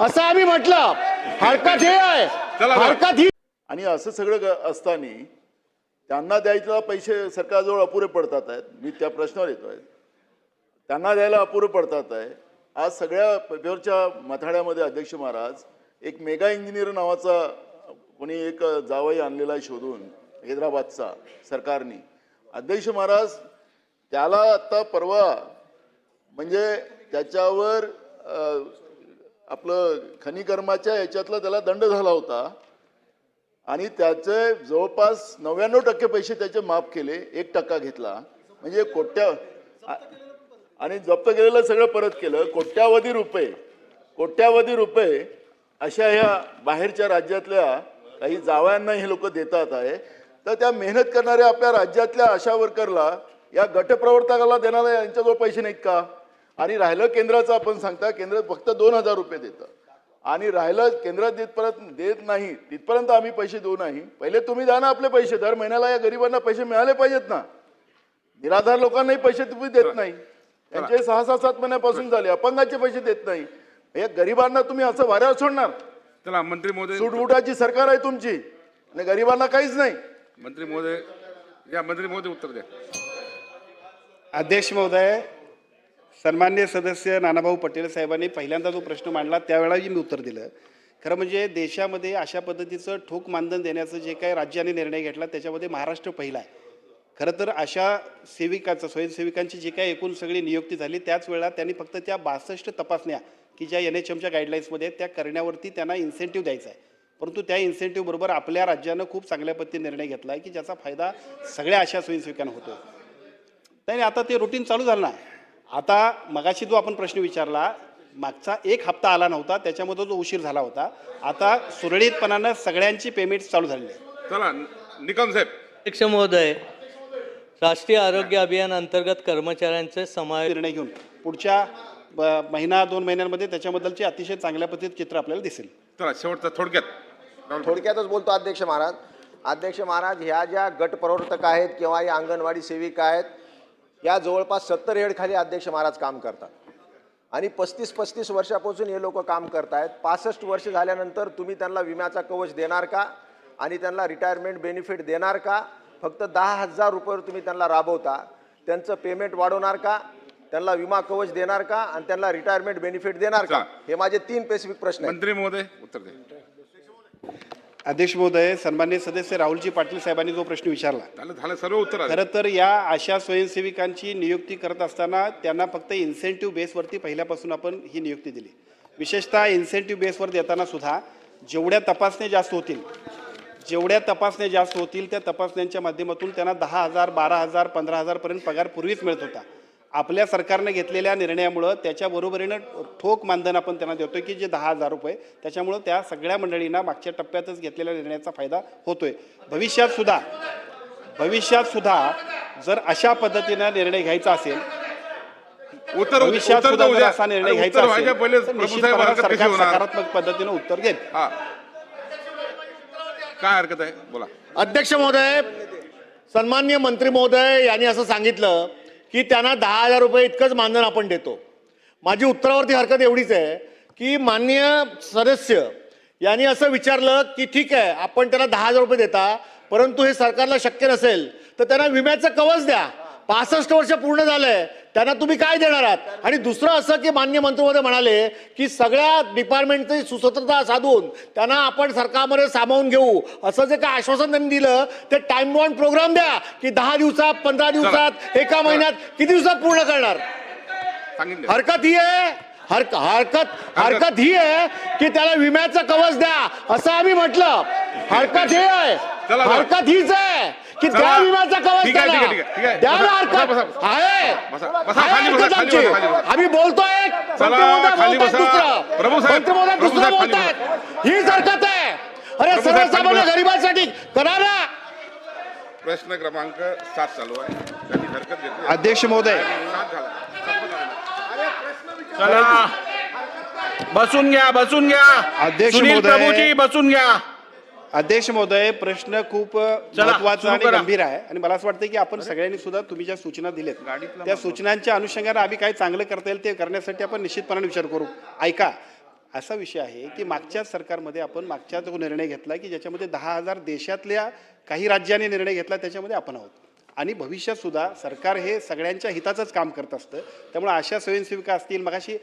असं आम्ही म्हटलं. हरकत हे आहे. हरकत ही आणि असं सगळं असताना त्यांना द्यायला पैसे सरकारजवळ अपुरे पडतात आहेत. मी त्या प्रश्नावर येतो आहे. त्यांना द्यायला अपुरे पडतात आहे. आज सगळ्या पेपरच्या मथाड्यामध्ये अध्यक्ष महाराज एक मेगा इंजिनियर नावाचा कोणी एक जावई आणलेला आहे शोधून हैदराबादचा सरकारने. अध्यक्ष महाराज त्याला आता परवा म्हणजे त्याच्यावर अ, आपलं खनिकर्माच्या याच्यातला त्याला दंड झाला होता. आणि त्याचे जवळपास नव्याण्णव टक्के पैसे त्याचे माफ केले एक टक्का घेतला. म्हणजे कोट्या आणि जप्त केलेलं सगळं परत केलं. कोट्यावधी रुपये कोट्यावधी रुपये अशा ह्या बाहेरच्या राज्यातल्या काही जावयांना हे लोक देतात आहे. तर त्या मेहनत करणाऱ्या आपल्या राज्यातल्या आशा वर्करला या गटप्रवर्तकाला देणाऱ्या यांच्याजवळ पैसे नाहीत का? आणि राहिलं केंद्राचं आपण सांगता केंद्र फक्त दोन हजार रुपये देतं. आणि राहिलं केंद्रात जिथपर्यंत देत नाही तिथपर्यंत आम्ही पैसे देऊ नाही. पहिले तुम्ही द्या ना आपले पैसे दर महिन्याला या गरिबांना पैसे मिळाले पाहिजेत ना. निराधार लोकांनाही पैसे तुम्ही देत नाही. त्यांचे सहा सहा सात महिन्यापासून झाले अपंगाचे पैसे देत नाही. या गरिबांना तुम्ही असं वाऱ्यावर सोडणार. चला मंत्री महोदय सुटबुटाची सरकार आहे तुमची आणि गरिबांना काहीच नाही. मंत्री महोदय या मंत्री महोदय उत्तर द्या. अध्यक्ष महोदय सन्मान्य सदस्य नानाभाऊ पटेल साहेबांनी पहिल्यांदा जो प्रश्न मांडला त्यावेळाही मी उत्तर दिलं. खरं म्हणजे देशामध्ये अशा पद्धतीचं ठोक मानधन देण्याचं जे काही राज्याने निर्णय घेतला त्याच्यामध्ये महाराष्ट्र पहिला आहे. खरं तर अशा सेविकाचं स्वयंसेविकांची जी काही एकूण सगळी नियुक्ती झाली त्याच वेळा त्यांनी फक्त त्या बासष्ट तपासण्या की ज्या एन एच एमच्या गाईडलाईन्समध्ये आहेत, त्या करण्यावरती त्यांना इन्सेंटिव्ह द्यायचा आहे. परंतु त्या इन्सेंटिव्हबरोबर आपल्या राज्यानं खूप चांगल्या पद्धतीने निर्णय घेतला आहे की ज्याचा फायदा सगळ्या अशा स्वयंसेविकांना होतो नाही आता ते रुटीन चालू झालं ना. आता मगाशी जो आपण प्रश्न विचारला मागचा एक हप्ता आला नव्हता त्याच्यामध्ये जो उशीर झाला होता. आता सुरळीतपणानं सगळ्यांची पेमेंट्स चालू झालेली आहे. चला निकम साहेब. अध्यक्ष महोदय राष्ट्रीय आरोग्य अभियान अंतर्गत कर्मचाऱ्यांचे समावेश निर्णय घेऊन पुढच्या ब- महिना दोन महिन्यांमध्ये त्याच्याबद्दलचे अतिशय चांगल्या पद्धतीत चित्र आपल्याला दिसेल. चला शेवटचा थोडक्यात. थोडक्यातच बोलतो अध्यक्ष महाराज. अध्यक्ष महाराज ह्या ज्या गट प्रवर्तक आहेत किंवा या अंगणवाडी सेविका आहेत या जवळपास सत्तर हेडखाली अध्यक्ष महाराज काम करतात. आणि पस्तीस पस्तीस वर्षापासून हे लोक काम करतायत. पासष्ट वर्ष झाल्यानंतर तुम्ही त्यांना विम्याचा कवच देणार का? आणि त्यांना रिटायरमेंट बेनिफिट देणार का? फक्त दहा हजार रुपये तुम्ही त्यांना राबवता. त्यांचं पेमेंट वाढवणार का? त्यांना विमा कवच देणार का? आणि त्यांना रिटायरमेंट बेनिफिट देणार का. हे माझे तीन स्पेसिफिक प्रश्न मंत्री महोदय उत्तर द्या अध्यक्ष महोदय सन्मान्य सदस्य राहुलजी पाटील साहेबांनी जो प्रश्न विचारला. झालं सर्व उत्तर. खरं तर या अशा स्वयंसेविकांची नियुक्ती करत असताना त्यांना फक्त इन्सेंटिव्ह बेसवरती पहिल्यापासून आपण ही नियुक्ती दिली. विशेषतः इन्सेंटिव्ह बेसवर देताना सुद्धा जेवढ्या तपासण्या जास्त होतील जेवढ्या तपासण्या जास्त होतील त्या तपासण्यांच्या माध्यमातून त्यांना दहा हजार बारा हजार पंधरा हजारपर्यंत पगार पूर्वीच मिळत होता. आपल्या सरकारने घेतलेल्या निर्णयामुळं त्याच्या बरोबरीनं ठोक मानधन आपण त्यांना देतोय की जे दहा हजार रुपये त्याच्यामुळं त्या सगळ्या मंडळींना मागच्या टप्प्यातच घेतलेल्या निर्णयाचा फायदा होतोय. भविष्यात सुद्धा भविष्यात सुद्धा जर अशा पद्धतीनं निर्णय घ्यायचा असेल उत्तर भविष्यात उत्तर सुद्धा जर असा निर्णय घ्यायचा असेल तर निश्चितपणे सरकार सकारात्मक पद्धतीनं उत्तर हा. काय हरकत आहे? बोला. अध्यक्ष महोदय सन्मान्य मंत्री महोदय यांनी असं सांगितलं की त्यांना दहा हजार रुपये इतकंच मानधन आपण देतो. माझी उत्तरावरती हरकत एवढीच आहे की माननीय सदस्य यांनी असं विचारलं की ठीक आहे आपण त्यांना दहा हजार रुपये देता परंतु हे सरकारला शक्य नसेल तर त्यांना विम्याचं कवच द्या. पासष्ट वर्ष पूर्ण झालंय त्यांना तुम्ही काय देणार आहात? आणि दुसरं असं की मान्य मंत्रिमहोदय म्हणाले की सगळ्या डिपार्टमेंटची सुसूत्रता साधून त्यांना आपण सरकारमध्ये सामावून घेऊ. असं जे काय आश्वासन त्यांनी दिलं ते टाइम बॉन्ड प्रोग्राम द्या की दहा दिवसात पंधरा दिवसात एका महिन्यात किती दिवसात पूर्ण करणार? हरकत ही आहे. हरक हरकत हरकत ही आहे की त्याला विम्याचं कवच द्या. असं आम्ही म्हटलं. हरकत हे आहे. हरकत हीच आहे. की. त्या विम्याचं कवच ठीक आहे, त्याला ठीक आहे, ठीक आहे. द्या ना बसा, हरकत बसा, बसा. आहे बसा, बसा, आहे खाली बसा, हरकत खाली आमची. बसा, खाली बसा. आम्ही बोलतोय चला, मंत्री खाली महोदय बसा. बोलतायत प्रभू दुसरं साहेब, मंत्री महोदय प्रभू दुसरं साहेब, खाली बोलतायत हीच हरकत आहे अरे प्रभू साहेब, सर्वसामान्य बसा. गरिबांसाठी करा ना प्रश्न क्रमांक सात चालू आहे त्यांनी हरकत घेतली अध्यक्ष महोदय सात झाला संपत आलेला. चला बसून घ्या बसून घ्या अध्यक्ष सुनील महोदय. प्रभूजी बसून घ्या अध्यक्ष महोदय प्रश्न खूप महत्त्वाचा आणि. गंभीर आहे. आणि मला असं वाटतं की आपण सगळ्यांनी सुद्धा तुम्ही ज्या सूचना दिल्यात त्या सूचनांच्या अनुषंगाने आम्ही काय चांगलं करता येईल ते करण्यासाठी आपण निश्चितपणाने विचार करू. ऐका असा विषय आहे की मागच्या सरकारमध्ये आपण मागच्या जो निर्णय घेतला की ज्याच्यामध्ये दहा हजार देशातल्या काही राज्यांनी निर्णय घेतला त्याच्यामध्ये आपण आहोत. आणि भविष्यात सुद्धा सरकार हे सगळ्यांच्या हिताचंच काम करत असतं. त्यामुळे आशा स्वयंसेविका असतील मगाशी